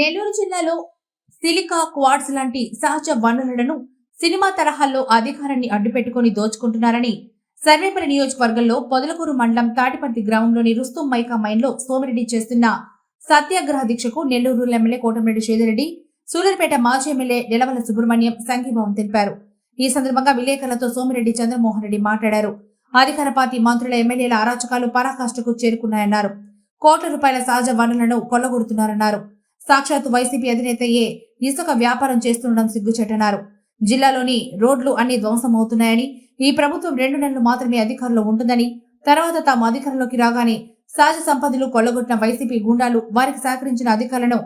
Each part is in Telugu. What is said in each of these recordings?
నెల్లూరు జిల్లాలో సిలికా క్వార్ట్స్ లాంటి సహజ వనరులను సినిమా తరహాల్లో అధికారాన్ని అడ్డుపెట్టుకుని దోచుకుంటున్నారని సర్వేపల్లి నియోజకవర్గంలో పొదలకూరు మండలం తాటిపర్తి గ్రామంలోని రుస్తుం మైకా మైన్లో సోమిరెడ్డి చేస్తున్న సత్యాగ్రహ దీక్షకు నెల్లూరు రూరల్ ఎమ్మెల్యే కోటమిరెడ్డి శ్రీధరెడ్డి సూలూరుపేట మాజీ ఎమ్మెల్యే నిలవల సుబ్రహ్మణ్యం సంఘీభావం తెలిపారు. ఈ సందర్భంగా విలేకరులతో సోమిరెడ్డి చంద్రమోహన్ రెడ్డి మాట్లాడారు. అధికార పార్టీ మంత్రుల ఎమ్మెల్యేల అరాచకాలు పరాకాష్ఠకు చేరుకున్నాయన్నారు. కోట్ల రూపాయల సహజ వనరులను కొల్లగొడుతున్నారన్నారు. సాక్షాత్తు వైసీపీ అధినేతయే ఇసుక వ్యాపారం చేస్తుండడం సిగ్గుచేటన్నారు జిల్లాలోని రోడ్లు అన్ని ధ్వంసమవుతున్నాయని ఈ ప్రభుత్వం రెండు నెలలు మాత్రమే అధికారంలో ఉంటుందని తర్వాత తాము అధికారంలోకి రాగానే సహజ సంపదలు కొల్లగొట్టిన వైసీపీ గుండాలు వారికి సహకరించిన అధికారులను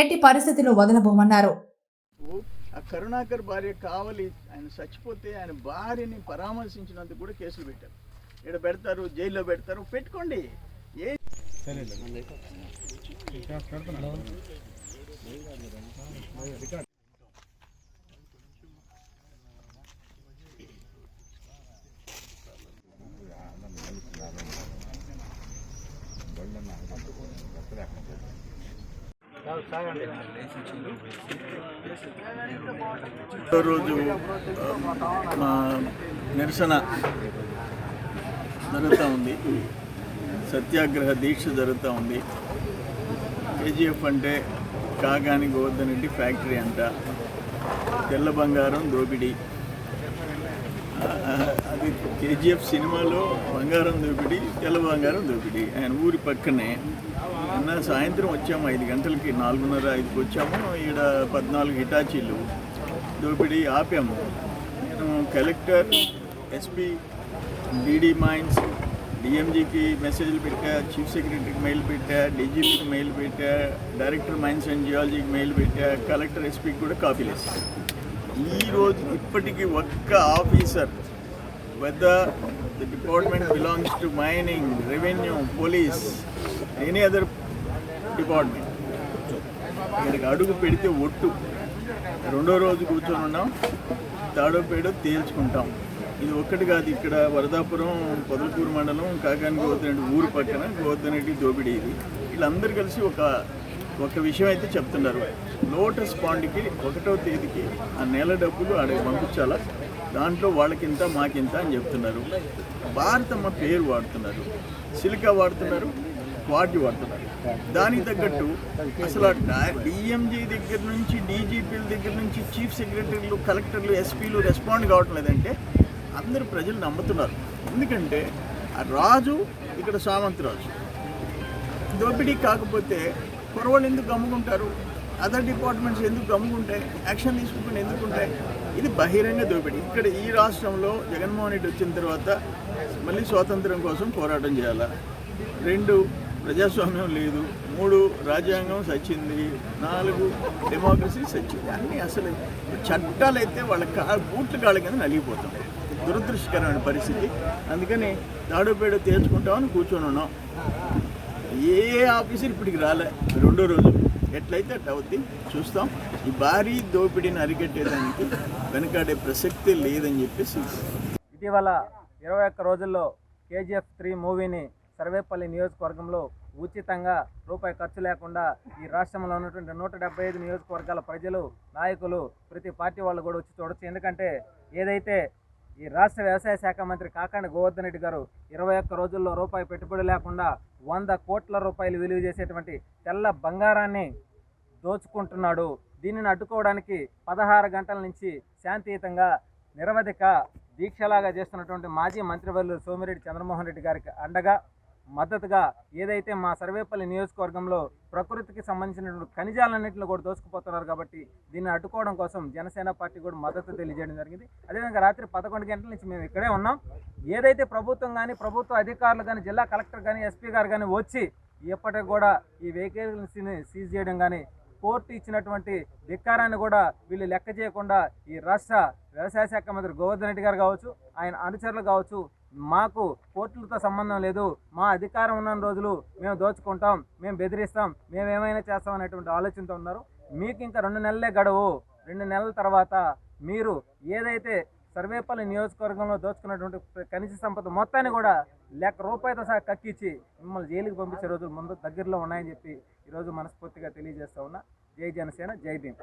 ఎట్టి పరిస్థితిలో వదలబోమన్నారు. ఆ కరుణాకర్ భార్య కావలి ఆయన చచ్చిపోతే ఆయన భార్యని పరామర్శించినందుకు కూడా కేసులు పెట్టారు. ఇక్కడ పెడతారు జైల్లో పెడతారు పెట్టుకోండి. ఏ రోజు మా నిరసన జరుగుతూ ఉంది. సత్యాగ్రహ దీక్ష జరుగుతూ ఉంది. కేజీఎఫ్ అంటే కాగాని గోవర్ధన్ రెడ్డి ఫ్యాక్టరీ అంట. తెల్ల బంగారం దోపిడీ. అది కేజీఎఫ్ సినిమాలో బంగారం దోపిడీ తెల్ల బంగారం దోపిడీ. ఆయన ఊరి పక్కనే. నిన్న సాయంత్రం వచ్చాము ఐదు గంటలకి నాలుగున్నర ఐదుకి వచ్చాము. ఈడ పద్నాలుగు హిటాచీలు దోపిడీ ఆపాము. నేను కలెక్టర్ ఎస్పీ డీడీ మైన్స్ డిఎంజీకి మెసేజ్లు పెట్టా చీఫ్ సెక్రటరీకి మెయిల్ పెట్టా డీజీపీకి మెయిల్ పెట్టా డైరెక్టర్ మైన్స్ అండ్ జియాలజీకి మెయిల్ పెట్టా కలెక్టర్ ఎస్పీకి కూడా కాపీలు వేసాను ఈరోజు ఇప్పటికీ ఒక్క officer whether the department belongs to mining revenue police any other department ఇక్కడికి అడుగు పెడితే ఒట్టు. రెండో రోజు కూర్చొని ఉన్నాం. తాడో పేడో తేల్చుకుంటాం. ఇది ఒక్కటి కాదు ఇక్కడ వరదాపురం పొదలకూరు మండలం కాకాని గోతనటి ఊరు పక్కన గోతనటి దోబిడి ఇది. వీళ్ళందరూ కలిసి ఒక ఒక విషయం అయితే చెప్తున్నారు. లోటస్ పాండ్కి ఒకటో తేదీకి ఆ నెల డబ్బులు ఆడకి పంపించాలా? దాంట్లో వాళ్ళకింత మాకింత అని చెప్తున్నారు. భారతమ్మ పేరు వాడుతున్నారు. సిలికా వాడుతున్నారు వాటి వాడుతున్నారు. దానికి తగ్గట్టు అసలు డిఎంజీ దగ్గర నుంచి డీజీపీల దగ్గర నుంచి చీఫ్ సెక్రటరీలు కలెక్టర్లు ఎస్పీలు రెస్పాండ్ కావట్లేదంటే అందరూ ప్రజలు నమ్ముతున్నారు. ఎందుకంటే ఆ రాజు ఇక్కడ సామంత్ రాజు. దోపిడీ కాకపోతే కురవాళ్ళు ఎందుకు గమ్ముకుంటారు? అదర్ డిపార్ట్మెంట్స్ ఎందుకు గమ్ముకుంటాయి? యాక్షన్ తీసుకుంటే ఎందుకు ఉంటాయి? ఇది బహిరంగ దోపిడీ. ఇక్కడ ఈ రాష్ట్రంలో జగన్మోహన్ రెడ్డి వచ్చిన తర్వాత మళ్ళీ స్వాతంత్రం కోసం పోరాటం చేయాలా? రెండు ప్రజాస్వామ్యం లేదు. మూడు రాజ్యాంగం సచ్చింది. నాలుగు డెమోక్రసీ సచ్చింది. అన్నీ అసలు చట్టాలు అయితే వాళ్ళ కా బూట్లు కాళ్ళ కింద నలిగిపోతాం. దురదృష్టకరమైన పరిస్థితి. అందుకని తాడోపేడో తేల్చుకుంటామని కూర్చొని ఉన్నాం. ఏ ఆఫీసర్ ఇప్పటికి రాలే. రెండో రోజు ఎట్లయితే అట్ అవుద్ది చూస్తాం. ఈ భారీ దోపిడీని అరికట్టేదానికి వెనకాడే ప్రసక్తే లేదని చెప్పేసి ఇటీవల ఇరవై ఒక్క రోజుల్లో కేజీఎఫ్ త్రీ మూవీని సర్వేపల్లి నియోజకవర్గంలో ఉచితంగా రూపాయి ఖర్చు లేకుండా ఈ రాష్ట్రంలో ఉన్నటువంటి నూట డెబ్బై ఐదు నియోజకవర్గాల ప్రజలు నాయకులు ప్రతి పార్టీ వాళ్ళు కూడా వచ్చి చూడొచ్చు. ఎందుకంటే ఏదైతే ఈ రాష్ట్ర వ్యవసాయ శాఖ మంత్రి కాకాండి గోవర్ధన్ రెడ్డి గారు ఇరవై ఒక్క రోజుల్లో రూపాయి పెట్టుబడి లేకుండా వంద కోట్ల రూపాయలు విలువ చేసేటువంటి తెల్ల బంగారాన్ని దోచుకుంటున్నాడు. దీనిని అడ్డుకోవడానికి పదహారు గంటల నుంచి శాంతియుతంగా నిరవధిక దీక్షలాగా చేస్తున్నటువంటి మాజీ మంత్రివర్యులు సోమిరెడ్డి చంద్రమోహన్ రెడ్డి గారికి అండగా మద్దతుగా ఏదైతే మా సర్వేపల్లి నియోజకవర్గంలో ప్రకృతికి సంబంధించినటువంటి ఖనిజాలన్నింటిని కూడా దోసుకుపోతున్నారు కాబట్టి దీన్ని అడ్డుకోవడం కోసం జనసేన పార్టీ కూడా మద్దతు తెలియజేయడం జరిగింది. అదేవిధంగా రాత్రి పదకొండు గంటల నుంచి మేము ఇక్కడే ఉన్నాం. ఏదైతే ప్రభుత్వం కానీ ప్రభుత్వ అధికారులు కానీ జిల్లా కలెక్టర్ కానీ ఎస్పీ గారు కానీ వచ్చి ఎప్పటికి కూడా ఈ వెహికల్స్ని సీజ్ చేయడం కానీ కోర్టు ఇచ్చినటువంటి ధిక్కారాన్ని కూడా వీళ్ళు లెక్క చేయకుండా ఈ రాష్ట్ర వ్యవసాయ శాఖ మంత్రి గోవర్ధన్ రెడ్డి గారు కావచ్చు ఆయన అనుచరులు కావచ్చు మాకు కోర్టులతో సంబంధం లేదు. మా అధికారం ఉన్న రోజులు మేము దోచుకుంటాం మేము బెదిరిస్తాం మేము ఏమైనా చేస్తాం అనేటువంటి ఆలోచనతో ఉన్నారు. మీకు ఇంకా రెండు నెలలే గడువు. రెండు నెలల తర్వాత మీరు ఏదైతే సర్వేపల్లి నియోజకవర్గంలో దోచుకున్నటువంటి ఖనిజ సంపద మొత్తాన్ని కూడా లెక్క రూపాయతో సహా కక్కించి మిమ్మల్ని జైలుకి పంపించే రోజులు ముందు దగ్గరలో ఉన్నాయని చెప్పి ఈరోజు మనస్ఫూర్తిగా తెలియజేస్తా ఉన్నా. జై జనసేన జై భీమ్.